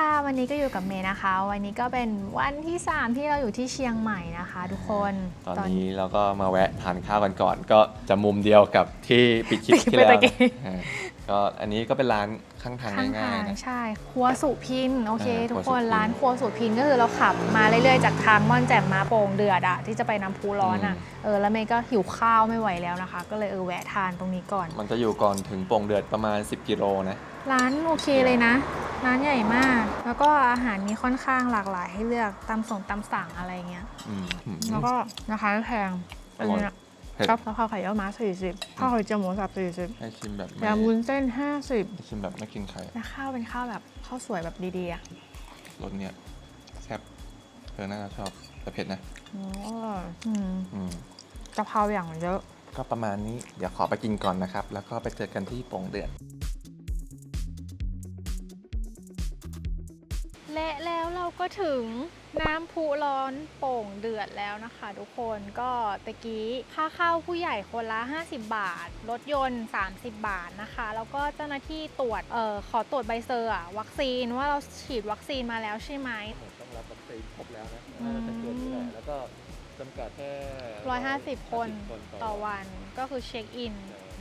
ค่ะวันนี้ก็อยู่กับเมย์นะคะ วันนี้ก็เป็นวันที่ 3 ที่เราอยู่ที่เชียงใหม่นะคะ ทุกคนตอนนี้เราก็มาแวะทานข้าวกันก่อน ก็จะมุมเดียวกับที่ปิดคลิปที่แล้วไปตะกี้อ่าก็อันนี้ก็เป็นร้านข้างทางข้างง่าทายงๆนะใช่ครัวสุพินโอเคอ่าทุกครัควนสุพินร้านครัวสุพินก็คือเราขับมาเรื่อยๆจากทางม่อนแจ่มมาโป่งเดือดอะที่จะไปน้ำพุร้อนอะอืมเออแล้วเมย์ก็หิวข้าวไม่ไหวแล้วนะคะ ก็เลยเออแวะทานตรงนี้ก่อน มันจะอยู่ก่อนถึงโป่งเดือดประมาณ 10กิโลนะ ร้านโอเคเลยนะ ร้านใหญ่มาก แล้วก็อาหารมีค่อนข้างหลากหลายให้เลือกตามส่งตามสั่งอะไรเงี้ย อืมอืมแล้วก็ราคาไม่แพงอันนี้นะเผ็ดครับกะเพราไข่เยี่ยวม้าสี่สิบข้าวไข่เจียวหมูสับสี่สิบให้ชิมแบบไม่ยำวุ้นเส้นห้าสิบให้ชิมแบบไม่กินไข่แล้วข้าวเป็นข้าวแบบข้าวสวยแบบดีๆอะรสเนี้ยแซ่บเธอน่าจะชอบแต่เผ็ดนะอ๋ออืมอืม กะเพราอย่างเยอะ ก็ประมาณนี้ เดี๋ยวขอไปกินก่อนนะครับ แล้วก็ไปเจอกันที่โป่งเดือด และแล้วเราก็ถึงน้ำพุร้อนโป่งเดือดแล้วนะคะทุกคนก็ตะกี้ค่าเข้าผู้ใหญ่คนละ 50 บาท รถยนต์ 30 บาทนะคะ แล้วก็เจ้าหน้าที่ตรวจเอ่อขอตรวจใบเซอร์อะวัคซีนว่าเราฉีดวัคซีนมาแล้วใช่ไหมต้องรับวัคซีนครบแล้วนะอืมน่าจะเกินนี้แหละแล้วก็จำกัดแค่ 150 คนต่อวันก็คือเช็คอิน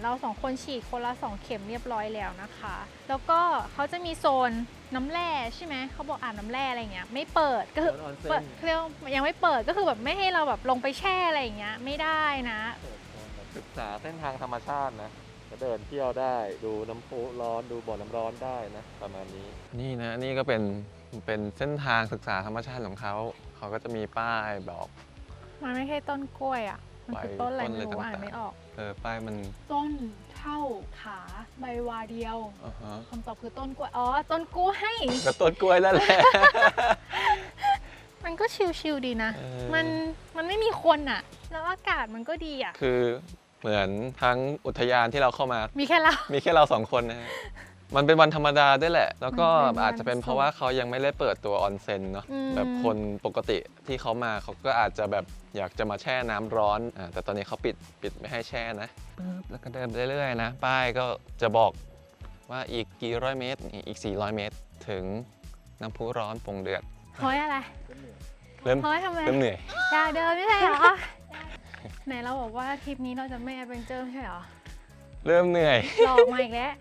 เราสองคนฉีดคนละ 2 เข็มเรียบร้อยแล้วนะคะ แล้วก็เขาจะมีโซนน้ำแร่ใช่ไหมเขาบอกอาบน้ำแร่อะไรเงี้ยไม่เปิดก็คือออนเซ็เปิดนเครื่องยังไม่เปิดก็คือแบบไม่ให้เราแบบลงไปแช่อะไรอย่างเงี้ยไม่ได้นะศึกษาเส้นทางธรรมชาตินะจะเดินเที่ยวได้ดูน้ำพุร้อนดูบ่อน้ำร้อนได้นะประมาณนี้ นี่นะนี่ก็เป็นเป็นเส้นทางศึกษาธรรมชาติของเขาเขาก็จะมีป้ายบอก มันไม่ใช่ต้นกล้วยอะ มันคือต้นอะไรต้นอะไรไม่รู้อ่านต่างๆไม่ออก เออป้ายมันต้นเท่าขาใบวาเดียวอ่าฮะคำตอบคือต้นกล้วยอ๋อต้นกล้วย ก็ต้นกล้วยนั่นแหละ มันก็ชิลๆดีนะ เออ มันมันไม่มีคนอะ แล้วอากาศมันก็ดีอะ คือเหมือนทั้งอุทยานที่เราเข้ามา มีแค่เรา มีแค่เราสองคนนะฮะ มันเป็นวันธรรมดาด้วยแหละ แล้วก็มันเป็นวันอาจจะเป็นเพราะว่าเขายังไม่ได้เปิดตัวออนเซ็นเนาะ อืม แบบคนปกติที่เขามาเขาก็อาจจะแบบอยากจะมาแช่น้ำร้อนอ่าแต่ตอนนี้เขาปิดปิดไม่ให้แช่นะปึ๊บแล้วก็เดินไปเรื่อยๆนะ ป้ายก็จะบอกว่าอีกกี่ร้อยเมตรนี่อีก 400 เมตร ถึงน้ำพุร้อนโป่งเดือดเฮ้ยอะไรเริ่มเฮ้ยทำไมเริ่มเหนื่อย อยากเดินไม่ใช่เหรอ ไหนเราบอกว่าทริปนี้เราจะไม่แอดเวนเจอร์ไม่ใช่เหรอ เริ่มเหนื่อย หลอกมาอีกแล้ว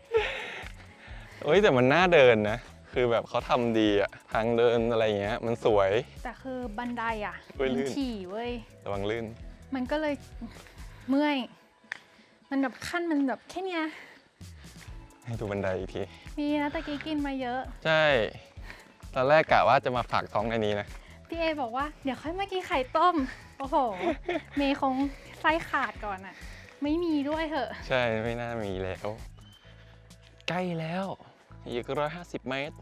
เอ้ยแต่มันน่าเดินนะ คือแบบเขาทำดีอะทางเดินอะไรเงี้ย มันสวย แต่คือบันไดอะเว้ยมันลื่นถี่เว้ย ระวังลื่น มันก็เลยเมื่อย มันแบบขั้นมันแบบแค่เนี้ยให้ดูบันไดอีกทีมีนะตะกี้กินมาเยอะ ใช่ ตอนแรกกะว่าจะมาฝากท้องในนี้นะ พี่เอบอกว่าเดี๋ยวค่อยมากินไข่ต้ม โอ้โห เมย์คงไส้ขาดก่อนอะไม่มีด้วยเหอะ ใช่ไม่น่ามีแล้ว ใกล้แล้ว อีกร้อยห้าสิบเมตร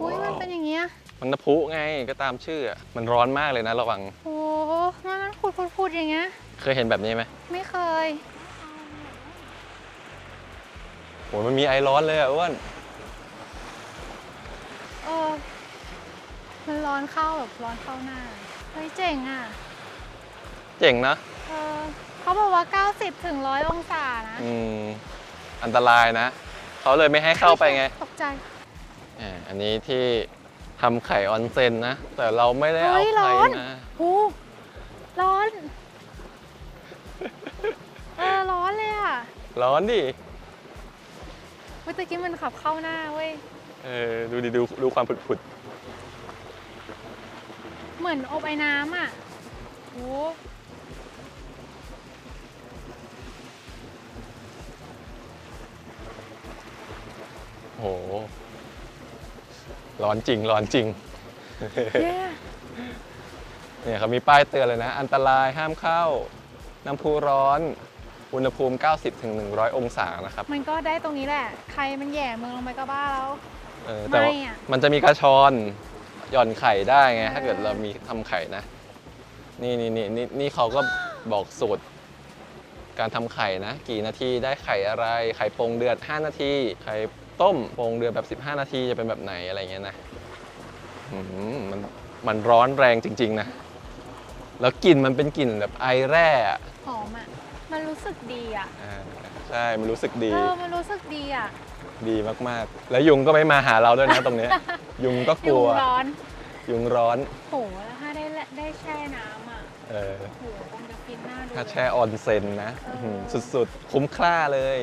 อุ้ยมันเป็นอย่างเงี้ยมันน้ำพุไงก็ตามชื่ออะมันร้อนมากเลยนะระวัง โอ้โหมันมันพูดพูดพูดอย่างเงี้ย เคยเห็นแบบนี้ไหมไม่เคย โหมันมีไอร้อนเลยอะอ้วน เออ มันร้อนเข้าแบบร้อนเข้าหน้า เฮ้ยเจ๋งอะ เจ๋งนะ เออเขาบอกว่า 90ถึง100 องศานะ อืม อันตรายนะ เขาเลยไม่ให้เข้าไปไงตกใจอ่าอันนี้ที่ทำไข่ออนเซ็นนะ แต่เราไม่ได้เอาเฮ้ยร้ไข่อนมาหูร้อน เออร้อนเลยอะร้อนดิเมื่อกี้มันขับเข้าหน้าเว้ย เออดูดิดูดูความผุดเหมือนอบไอ้น้ำอะโห โห ร้อนจริง ร้อนจริงเย้เนี่ยเขามีป้ายเตือนเลยนะ อันตรายห้ามเข้า น้ำพุร้อน อุณหภูมิ 90ถึง100 องศานะครับ มันก็ได้ตรงนี้แหละ ใครมันแหย่มือลงไปก็บ้าแล้ว เออ แต่ว่าไม่อะ มันจะมีกระชอน หย่อนไข่ได้ไงเออถ้าเกิดเรามีทำไข่นะ นี่นี่นี่นี่นี่เขาก็บอกสูตร การทำไข่นะ กี่นาทีได้ไข่อะไร ไข่โปงเดือด 5 นาที ไข่ ต้มโปงเดือดแบบ 15 นาทีจะเป็นแบบไหนอะไรเงี้ยนะอืมมันมันร้อนแรงจริง ๆ นะ แล้วกลิ่นมันเป็นกลิ่นแบบไอแร่อะหอมอะ มันรู้สึกดีอะอ่าใช่ มันรู้สึกดี เออ มันรู้สึกดีอะ ดีมากๆ แล้วยุงก็ไม่มาหาเราด้วยนะตรงเนี้ย ยุงก็กยุลังวร้อน ยุงร้อนโหแล้วถ้าได้ละได้แช่น้ำอะ เออโหคงจะฟินหน้าดูถ้าแช่ออนเซ็นนะเออหือสุดๆ คุ้มค่าเลย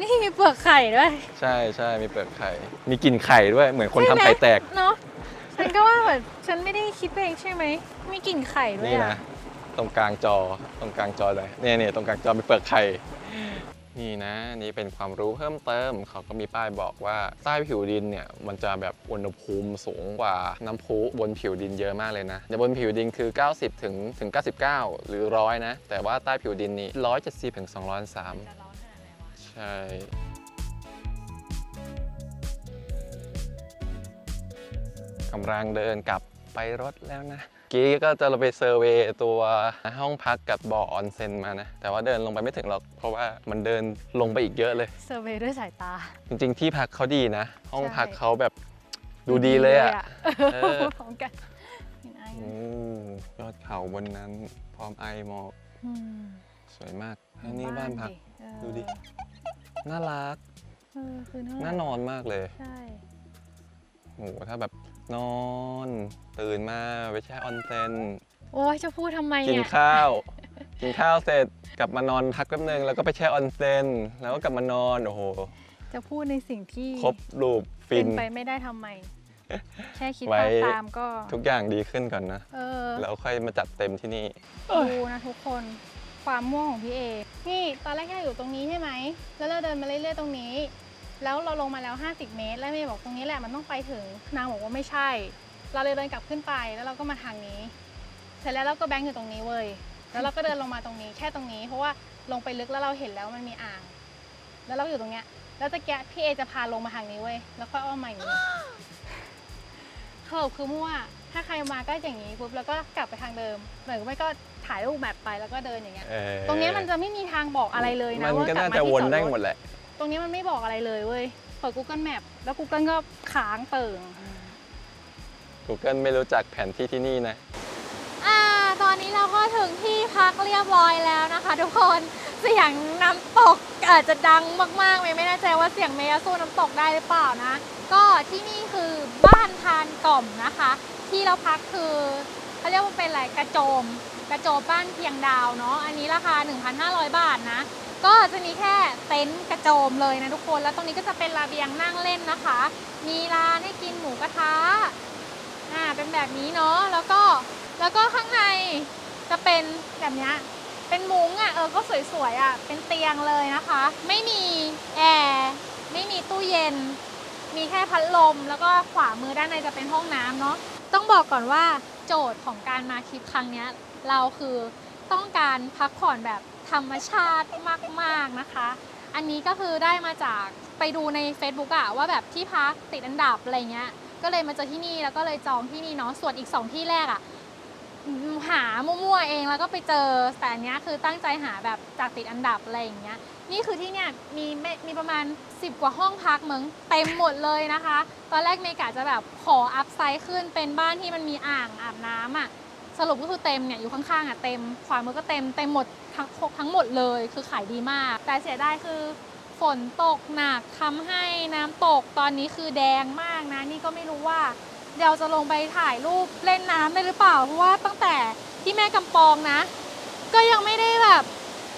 นี่มีเปลือกไข่ด้วยใช่ใช่มีเปลือกไข่ มีกลิ่นไข่ด้วยเหมือนคนทำใช่ไหมไข่แตก เนาะฉันก็ว่าแบบฉันไม่ได้คิดไปเองใช่ไหมมีกลิ่นไข่ด้วยนี่อะนะตรงกลางจอตรงกลางจอเลยเนี่ยเนี่ยตรงกลางจอมีเปลือกไข่ นี่นะ นี่เป็นความรู้เพิ่มเติม เขาก็มีป้ายบอกว่าใต้ผิวดินเนี่ย มันจะแบบอุณหภูมิสูงกว่าน้ำพุบนผิวดินเยอะมากเลยนะแต่บนผิวดินคือ 90 ถึงถึง 99 หรือร้อยนะ แต่ว่าใต้ผิวดินนี่170ถึง203 ใช่กำลังเดินกลับไปรถแล้วนะ กี้ก็จะเราไปเซอร์เวย์ตัวห้องพักกับบ่อออนเซ็นมานะ แต่ว่าเดินลงไปไม่ถึงหรอก เพราะว่ามันเดินลงไปอีกเยอะเลย เซอร์เวย์ด้วยสายตา จริงๆที่พักเขาดีนะ ห้องใช่พักเขาแบบดูดีเลยอะเออพร้อมกันเห็นไอ้โอ้ยอดเขาบนนั้นพร้อมไอหมอกอืมสวยมากให้นี่บ้านพักเออดูดิ น่ารัก เออคือเท่าไหร่น่านอนมากเลยใช่โหถ้าแบบนอน ตื่นมาไปแช่ออนเซ็นโอ้ยจะพูดทำไมกินเนี่ยข้าว กินข้าวเสร็จกลับมานอนพักแป๊บนึงแล้วก็ไปแช่ออนเซ็นแล้วก็กลับมานอนโอ้โหจะพูดในสิ่งที่ครบรูปฟิเป็นน ไปไม่ได้ทำไม แค่คิดไว้ ภาพตามก็ทุกอย่างดีขึ้นก่อนนะ เออแล้วค่อยมาจัดเต็มที่นี่ ดูนะทุกคน ความม่วงของพี่เอ นี่ตอนแรกแค่อยู่ตรงนี้ใช่ไหม แล้วเราเดินมาเรื่อยๆตรงนี้ แล้วเราลงมาแล้ว 50 เมตร แล้วเมย์บอกตรงนี้แหละมันต้องไปถึง นางบอกว่าไม่ใช่ เราเลยเดินกลับขึ้นไป แล้วเราก็มาทางนี้ เสร็จแล้วเราก็แบงค์อยู่ตรงนี้เว้ย แล้วเราก็เดินลงมาตรงนี้แค่ตรงนี้ เพราะว่าลงไปลึกแล้วเราเห็นแล้วมันมีอ่าง แล้วเราอยู่ตรงเนี้ย แล้วตะแกะพี่เอจะพาลงมาทางนี้เว้ย แล้วค่อยอ้อมมาอย่างนี้สรุปคือมั่ว ถ้าใครมาก็อย่างนี้ปุ๊บแล้วก็กลับไปทางเดิมหรือไม่ก็ถ่ายรูปแบบไปแล้วก็เดินอย่างเงี้ย เออตรงเนี้ยมันจะไม่มีทางบอกอะไรเลยนะมันว่าก็กลับน่ามาจะที่วนจอดได้รหมถดแหละ ตรงนี้มันไม่บอกอะไรเลยเว้ยเปิด Google Map แล้ว Google ก็ค้างเติ่ง Google ไม่รู้จักแผนที่ที่นี่นะ อ่าตอนนี้เราก็ถึงที่พักเรียบร้อยแล้วนะคะ ทุกคนเสียงน้ำตกอาจจะดังมากๆเมย์ไม่แน่ใจว่าเสียงเมย์จะสู้น้ำตกได้หรือเปล่านะ ก็ที่นี่คือบ้านทานกล่อมนะคะ ที่เราพักคือเขาเรียกว่าเป็นอะไรกระโจม กระโจมบ้านเพียงดาวเนาะอันนี้ราคา 1,500 บาทนะ ก็จะมีแค่เต็นท์กระโจมเลยนะทุกคนแล้วตรงนี้ก็จะเป็นระเบียงนั่งเล่นนะคะ มีร้านให้กินหมูกระทะอ่าเป็นแบบนี้เนาะแล้วก็แล้วก็ข้างในจะเป็นแบบนี้เป็นมุ้งอะเออก็สวยๆอะเป็นเตียงเลยนะคะ ไม่มีแอร์ไม่มีตู้เย็น มีแค่พัดลม แล้วก็ขวามือด้านในจะเป็นห้องน้ำเนาะ ต้องบอกก่อนว่าโจทย์ของการมาทริปครั้งนี้เราคือต้องการพักผ่อนแบบธรรมชาติมากๆนะคะ อันนี้ก็คือได้มาจากไปดูใน Facebook อะว่าแบบที่พักติดอันดับอะไรเงี้ย ก็เลยมาเจอที่นี่แล้วก็เลยจองที่นี่เนาะ ส่วนอีก 2 ที่แรกอะ หามั่วๆเองแล้วก็ไปเจอแต่อันเนี้ยคือตั้งใจหาแบบจากติดอันดับอะไรอย่างเงี้ยนี่คือที่เนี่ยมีไม่มีประมาณ 10 กว่าห้องพักมึงเต็มหมดเลยนะคะ ตอนแรกเมกะจะแบบขออัพไซด์ขึ้นเป็นบ้านที่มันมีอ่างอาบน้ำอะสรุปก็คือเต็มเนี่ยอยู่ข้างๆอะเต็มขวามือก็เต็มเต็มหมดทั้งทั้งหมดเลยคือขายดีมาก แต่เสียดายคือฝนตกหนักทำให้น้ำตกตอนนี้คือแดงมากนะ นี่ก็ไม่รู้ว่า เดี๋ยวจะลงไปถ่ายรูปเล่นน้ำได้หรือเปล่า เพราะว่าตั้งแต่ที่แม่กำปองนะ ก็ยังไม่ได้แบบ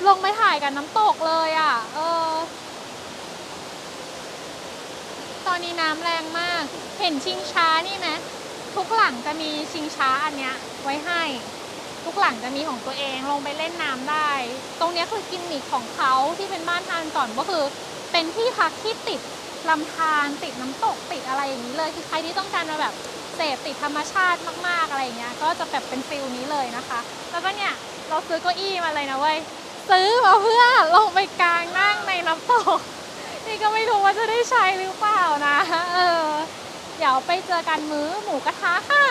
ลงไปถ่ายกับน้ำตกเลยอะ เออ ตอนนี้น้ำแรงมาก เห็นชิงช้านี่ไหมทุกหลังจะมีชิงช้าอันเนี้ยไว้ให้ ทุกหลังจะมีของตัวเองลงไปเล่นน้ำได้ ตรงเนี้ยคือกิมมิคของเขาที่เป็นบ้านทานก่อนก็คือ เป็นที่พักที่ติด ลำธารติดน้ำตกติดอะไรอย่างนี้เลย คือใครที่ต้องการมาแบบเสพติดธรรมชาติมากๆอะไรอย่างเงี้ย ก็จะแบบเป็นฟิลนี้เลยนะคะ แล้วก็เนี่ยเราซื้อเก้าอี้มาเลยนะเว้ย ซื้อมาเพื่อลงไปกลางนั่งในน้ำตก นี่ก็ไม่รู้ว่าจะได้ใช้หรือเปล่านะ เออ เดี๋ยวไปเจอกันมื้อหมูกระทะค่ะ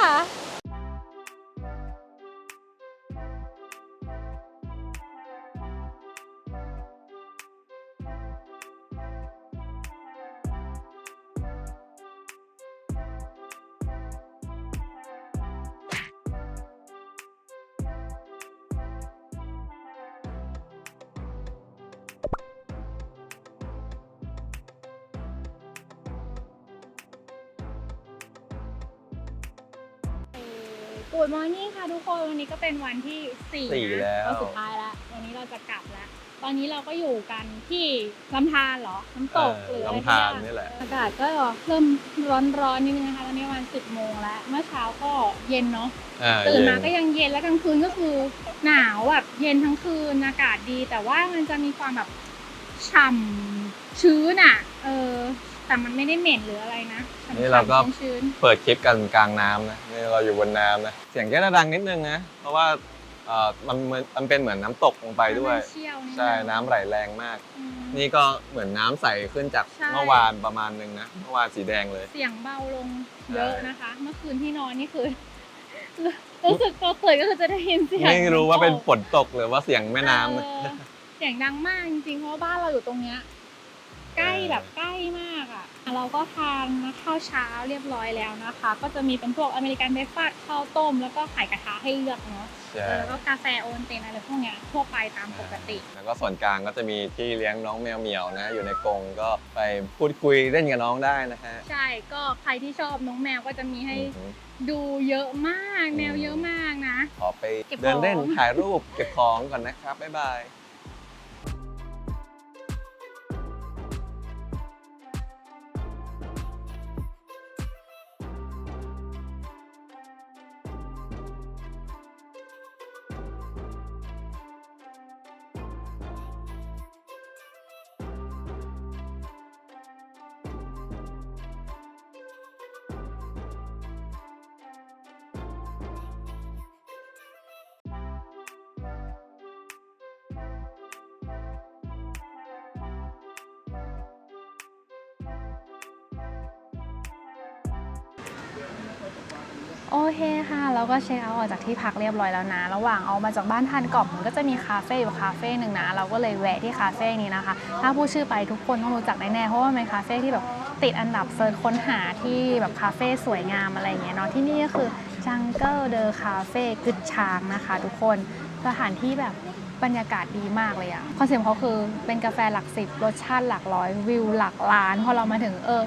ค่ะทุกคนวันนี้ก็เป็นวันที่สี่สี่นะแล้ว วันสุดท้ายแล้ววันนี้เราจะกลับแล้วตอนนี้เราก็อยู่กันที่ลำธารเหรอน้ำตกหรืออะไรลำธารสักอย่งนี่แหละ อากาศก็เริ่มร้อนๆนิดนึงนะคะตอนนี้ประมาณสิบโมงแล้วเมื่อเช้าก็เย็นเนาะ อ่าตื่นมาเย็ก็ยังเย็นแล้วกลางคืนก็คือหนาวแบบเย็นทั้งคืนอากาศดี แต่ว่ามันจะมีความแบบฉ่ำชื้นอะ เออ แต่มันไม่ได้เหม็นหรืออะไรนะฉ่ำๆนี่เราก็ ชื้นเปิดคลิปกันกลางน้ำนะนี่เราอยู่บนน้ำนะเสียงก็จะดังนิดนึงนะเพราะว่าเอ่อมันมันมันเป็นเหมือนน้ำตกลงไปๆด้วยน้ำเชี่ยวนี่ใช่น้ำไหลแรงมาก อืม นี่ก็เหมือนน้ำใสขึ้นจากใช่ เมื่อวานประมาณนึงนะเมื่อวานสีแดงเลย เสียงเบาลงเยอะนะคะ เมื่อคืนที่นอนนี่คือ รู้สึกตัวตื่นก็คือจะได้ยินเสียงไม่รู้ว่าเป็นำตกฝนตกหรือว่าเสียงแม่น้ำนะ เออเสียงดังมากจริงๆเพราะว่าบ้านเราอยู่ตรงเนี้ย ใกล้เออแบบใกล้มากอะ เราก็ทานข้าวเช้าเรียบร้อยแล้วนะคะ ก็จะมีเป็นพวกอเมริกันเบรคฟาสต์ข้าวต้ม แล้วก็ไข่กระทะให้เลือกเนาะใช่แล้วก็กาแฟโอนเตนอะไรพวกเนี้ยทั่วไปตามปกติ แล้วก็ส่วนกลางก็จะมีที่เลี้ยงน้องแมวเหมียวนะ อยู่ในกรงก็ไปพูดคุยเล่นกับน้องได้นะฮะ ใช่ก็ใครที่ชอบน้องแมวก็จะมีให้อือหือดูเยอะมากแมวเยอะมากนะ ขอไปเก็บของเดินเล่นถ่ายรูปเก็บของก่อนนะครับบ๊ายบาย โอเคค่ะแล้วก็เช็คเอาท์ออกจากที่พักเรียบร้อยแล้วนะ ระหว่างเอามาจากบ้านทานกล่อมมันก็จะมีคาเฟ่อยู่คาเฟ่หนึ่งนะ เราก็เลยแวะที่คาเฟ่นี้นะคะ ถ้าพูดชื่อไปทุกคนต้องรู้จักแน่ๆ เพราะว่ามันเป็นคาเฟ่ที่แบบติดอันดับเซิร์ชค้นหาที่แบบคาเฟ่สวยงามอะไรอย่างเงี้ยเนาะ ที่นี่ก็คือ Jungle The Cafe กึดช้างนะคะ ทุกคน สถานที่แบบบรรยากาศดีมากเลยอะคอนเซ็ปต์เขาคือเป็นกาแฟหลักสิบรสชาติหลักร้อยวิวหลักล้าน พอเรามาถึงเออ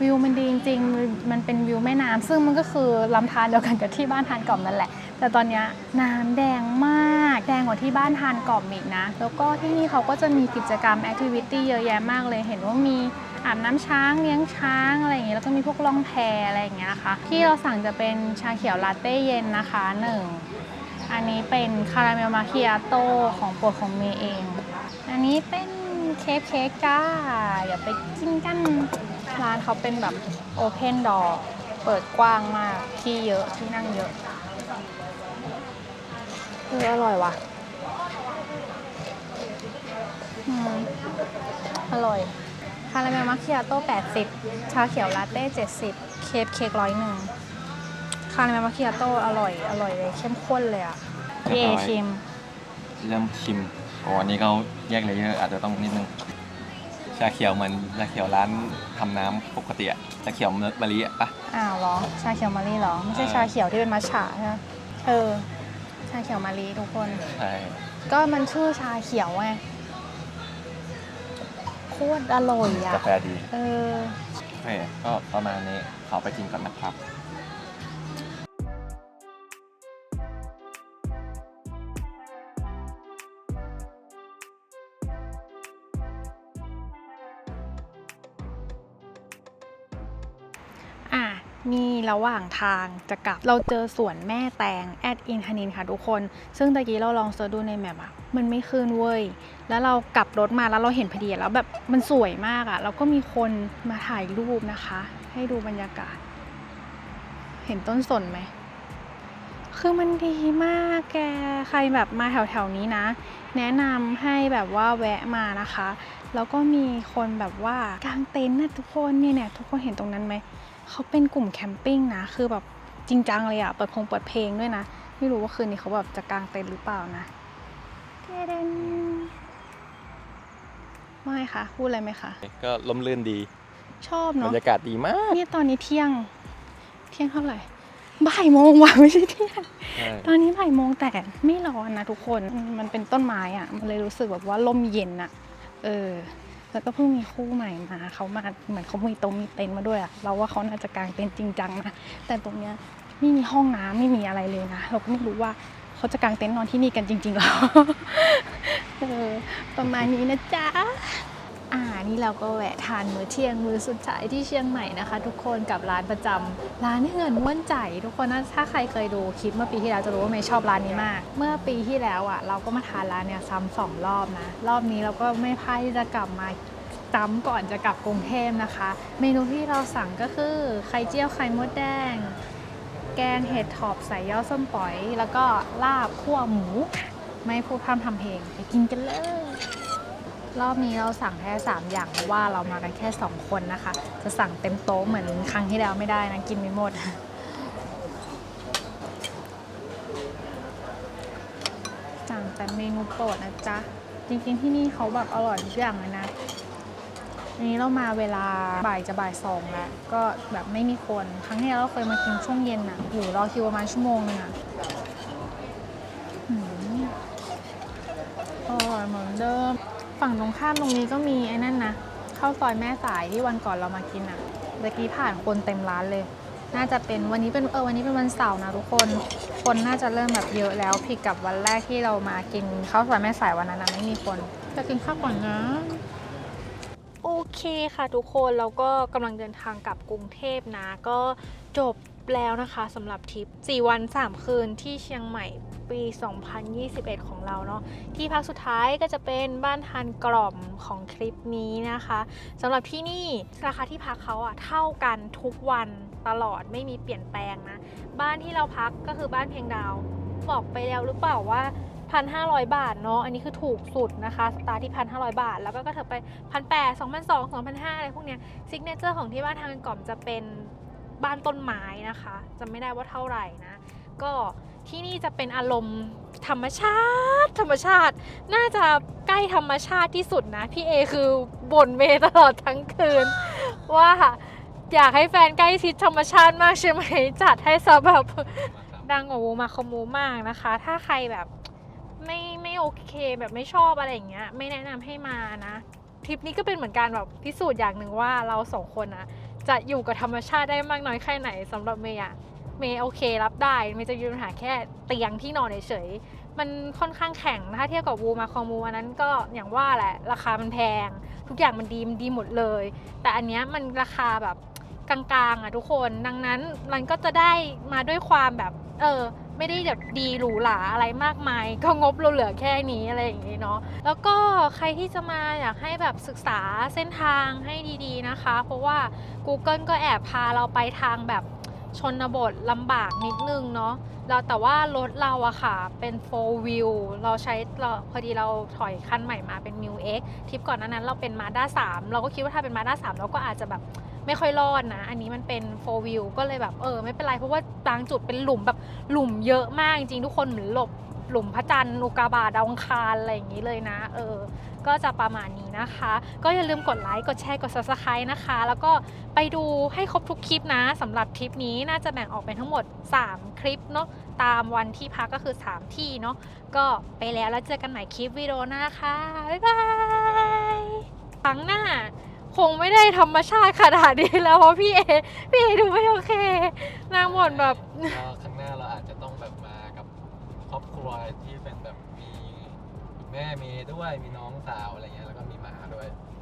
วิวมันดีจริงๆ มันเป็นวิวแม่น้ำซึ่งมันก็คือลำธารเดียวกันกับที่บ้านทานกล่อมนั่นแหละ แต่ตอนนี้น้ำแดงมาก แดงกว่าที่บ้านทานกล่อมอีกนะ แล้วก็ที่นี่เขาก็จะมีกิจกรรมแอคทิวิตี้เยอะแยะมากเลย เห็นว่ามีอาบน้ำช้างเลี้ยงช้างอะไรอย่างเงี้ย แล้วก็มีพวกล่องแพอะไรอย่างเงี้ยนะคะ ที่เราสั่งจะเป็นชาเขียวลาเต้เย็นนะคะหนึ่งอันนี้เป็นคาราเมลมาคิอาโต้ของโปรดของเมย์เอง อันนี้เป็นเคฟเค้กจ้าอย่าไปกินกัน ร้านเขาเป็นแบบโอเพนดอร์เปิดกว้างมากที่เยอะที่นั่งเยอะเอออร่อยว่ะอืมอร่อยคาราเมลมาคิอาโต้80 ชาเขียวลาเต้ 70 เคฟเค้กร้อยหนึ่งคาราเมลมาคิอาโต้อร่อย อร่อยเลยเข้มข้นเลยอะพี่เอชิม เริ่มชิมโอ้อันนี้เขาแยกเลเยอร์อาจจะต้องนิดนึง ชาเขียวเหมือนชาเขียวร้านทำน้ำปกติอะชาเขียวมะลิอะปะ อ้าวเหรอ ชาเขียวมารีเหรอ ไม่ใช่เออ ชาเขียวที่เป็นมัชฉะใช่ไหมเออ ชาเขียวมารีทุกคน ใช่ก็มันชื่อชาเขียวไงโคตรอร่อยอะกาแฟดีเออ โอเคก็ประมาณนี้ขอไปกินก่อนนะครับ ระหว่างทางจะกลับเราเจอสวนแม่แตงแอดอินทนินค่ะทุกคน ซึ่งตะกี้เราลองเสิร์ชดูในแมปอะมันไม่ขึ้นเว้ย แล้วเรากลับรถมาแล้วเราเห็นพอดีแล้วแบบมันสวยมากอะแล้วก็มีคนมาถ่ายรูปนะคะ ให้ดูบรรยากาศ เห็นต้นสนไหมคือมันดีมากแก ใครแบบมาแถวๆนี้นะ แนะนำให้แบบว่าแวะมานะคะ แล้วก็มีคนแบบว่ากางเต็นท์นะทุกคนเนี่ยเนี่ยทุกคนเห็นตรงนั้นไหม เขาเป็นกลุ่มแคมปิ้งนะ คือแบบจริงจังเลยอะเปิดพงเปิดเพลงด้วยนะ ไม่รู้ว่าคืนนี้เขาแบบจะกางเต็นท์หรือเปล่านะเทเดนไม่ค่ะ พูดอะไรไหมคะ ก็ล่มลื่นดีชอบบรเนาะรยากาศดีมากเนี่ยตอนนี้เที่ยง เที่ยงเท่าไหร่บ่ายโมงว่ะไม่ใช่เที่ยงใช่ตอนนี้บ่ายโมงแต่ไม่ร้อนนะทุกคนมันเป็นต้นไม้อะมันเลยรู้สึกแบบว่าลมเย็นอะเออ แล้วก็เพิ่งมีคู่ใหม่มาเขามาเหมือนเขามีตรงมีเต็นท์มาด้วยอะเราว่าเขาน่าจะกางเต็นท์จริงจังนะแต่ตรงเนี้ยไม่มีห้องน้ำไม่มีอะไรเลยนะเราก็ไม่รู้ว่าเขาจะกางเต็นท์นอนที่นี่กันจริงๆหรอเออประมาณนี้นะจ๊ะ นี่เราก็แวะทานมื้อเที่ยงมื้อสุดท้ายที่เชียงใหม่นะคะ ทุกคนกับร้านประจำร้านเหือนม้วนใจทุกคนนะถ้าใครเคยดูคลิปเมื่อปีที่แล้วจะรู้ว่าเมย์ชอบร้านนี้มาก เมื่อปีที่แล้วอะเราก็มาทานร้านเนี่ยซ้ำสองรอบนะรอบนี้เราก็ไม่พลาดที่จะกลับมาซ้ำก่อนจะกลับกรุงเทพนะคะ เมนูที่เราสั่งก็คือไข่เจียวไข่มดแดง แกงเห็ดถอบใส่ยอดส้มปล่อย แล้วก็ลาบคั่วหมู ไม่พูดพร่ำทำเพลงไปกินกันเลย รอบนี้เราสั่งแค่ 3 อย่างเพราะว่าเรามากันแค่ 2 คนนะคะ จะสั่งเต็มโต๊ะเหมือนครั้งที่แล้วไม่ได้นะ กินไม่หมด สั่งแต่เมนูโปรดนะจ๊ะ จริงๆที่นี่เขาแบบอร่อยทุกอย่างเลยนะอันนี้เรามาเวลาบ่ายจะบ่ายสองแล้ว ก็แบบไม่มีคน ครั้งที่แล้วเราเคยมากินช่วงเย็นอะอยู่รอคิวประมาณชั่วโมงนึงอะอร่อยเหมือนเดิม ฝั่งตรงข้ามตรงนี้ก็มีไอ้นั่นนะข้าวซอยแม่สายที่วันก่อนเรามากินอะเมื่อกี้ผ่านคนเต็มร้านเลย น่าจะเป็นวันนี้เป็นเออวันนี้เป็นวันเสาร์นะทุกคน คนน่าจะเริ่มแบบเยอะแล้วผิดกับวันแรกที่เรามากินข้าวซอยแม่สายวันนั้นนะไม่มีคนจะกินข้าวก่อนนะโอเคค่ะทุกคนเราก็กำลังเดินทางกลับกรุงเทพนะ ก็จบ แล้วนะคะสำหรับทริป 4 วัน 3 คืนที่เชียงใหม่ปี 2021 ของเราเนาะที่พักสุดท้ายก็จะเป็นบ้านทานกล่อมของคลิปนี้นะคะสำหรับที่นี่ราคาที่พักเขาอะเท่ากันทุกวันตลอดไม่มีเปลี่ยนแปลงนะ บ้านที่เราพักก็คือบ้านเพียงดาว บอกไปแล้วหรือเปล่าว่า 1,500 บาทเนาะอันนี้คือถูกสุดนะคะสตาร์ที่ 1,500 บาท แล้วก็กระเถิบไป 1,800 2,200 2,500อะไรพวกเนี้ยซิกเนเจอร์ของที่บ้านทางกล่อมจะเป็น บ้านต้นไม้นะคะจำไม่ได้ว่าเท่าไหร่นะ ก็ที่นี่จะเป็นอารมณ์ธรรมชาติ ธรรมชาติ น่าจะใกล้ธรรมชาติที่สุดนะ พี่เอคือบ่นเมย์ตลอดทั้งคืน ว่าอยากให้แฟนใกล้ชิดธรรมชาติมากใช่ไหม จัดให้ซะแบบดังกว่าวูมาคอมูมากนะคะ ถ้าใครแบบไม่ไม่โอเคแบบไม่ชอบอะไรอย่างเงี้ย ไม่แนะนำให้มานะทริปนี้ก็เป็นเหมือนการแบบพิสูจน์อย่างหนึ่งว่าเราสองคนนะ จะอยู่กับธรรมชาติได้มากน้อยแค่ไหนสำหรับเมย์อะเมย์โอเครับได้เมย์จะมีปัญหาแค่เตียงที่นอนเฉยมันค่อนข้างแข็งนะคะเทียบกับวูมาคอมูอันนั้นก็อย่างว่าแหละราคามันแพง ทุกอย่างมันดีมันดีหมดเลย แต่อันเนี้ยมันราคาแบบกลางๆอะทุกคน ดังนั้นมันก็จะได้มาด้วยความแบบ เออ ไม่ได้แบบดีหรูหราอะไรมากมาย ก็งบเราเหลือแค่นี้อะไรอย่างนี้เนาะแล้วก็ใครที่จะมาอยากให้แบบศึกษาเส้นทางให้ดีๆนะคะ เพราะว่า Google ก็แอบพาเราไปทางแบบชนบทลำบากนิดนึงเนาะเราแต่ว่ารถเราอะค่ะ เป็น4 wheel เราใช้เราพอดีเราถอยคันใหม่มาเป็น m ิ X ทริปก่อนนานั้นเราเป็น Mazda 3 เราก็คิดว่าถ้าเป็น Mazda 3 เราก็อาจจะแบบ ไม่ค่อยรอดนะ อันนี้มันเป็น4 wheel ก็เลยแบบเออ ไม่เป็นไร เพราะว่าบางจุดเป็นหลุมแบบหลุมเยอะมากจริงๆทุกคนเหมือนหลบหลุมพระจันทร์อุกาบาตดาวอังคารอะไรอย่างนี้เลยนะ เออ ก็จะประมาณนี้นะคะ ก็อย่าลืมกดไลค์ กดแชร์ กด subscribe นะคะ แล้วก็ไปดูให้ครบทุกคลิปนะสำหรับทริปนี้น่าจะแบ่งออกเป็นทั้งหมด 3 คลิปเนาะ ตามวันที่พักก็คือ 3 ที่เนาะ ก็ไปแล้วแล้วเจอกันใหม่คลิปวิดีโอหน้าค่ะ บ๊ายบายครั้งหน้า คงไม่ได้ธรรมชาติขนาดนี้แล้วเพราะพี่เอพี่เอดูไม่โอเคนางหมดแบบ ก็ครั้งหน้าเราอาจจะต้องแบบมากับครอบครัวที่เป็นแบบมีคุณแม่มีด้วยมีน้องสาวอะไรเงี้ยแล้วก็มี